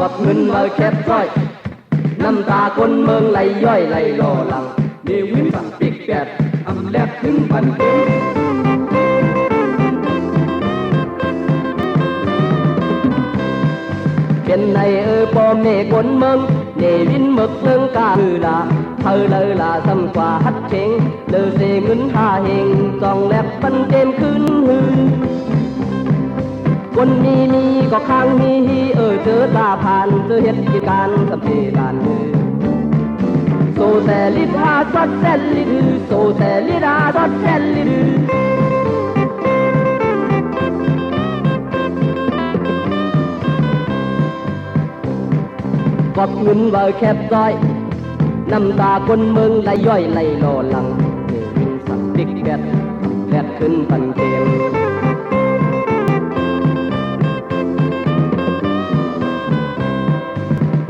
กับเงินมาแคบร้อย น้ำตาคนเมืองไหลย่อยไหลรอหลังนี่วินสันปิกแกดอำแลบถึงปันเพ็เป็นในเออปอมเนคนเมืองเนวินมึกเมืองกาคือลาเธอเลยลาซ้ำกว่าฮัดเชงเลอเซเงินหาเฮงจองแลบปันเกมขึ้นหืนคนมีมีก็ข้างมีฮี เออเจอตาผ่านเจอเหตุการณ์กับเพดานมือโซแซลิดาซอดแซลลิดโซแซลิดาซอดแซลลิดกอบเงินว่าแคบซอยน้ำตาคนเมืองไหลย่อยไหลรอหลังเมื่อวินสักดิกแกดแกดขึ้นปันเกมเป็นในเออปอเมคนเมืองเด่นหมึกเรื่องกาฮือลาเธอเลยง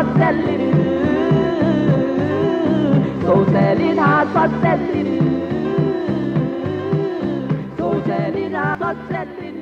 صدلل صوتالين عصدلل صوتالين عصدلل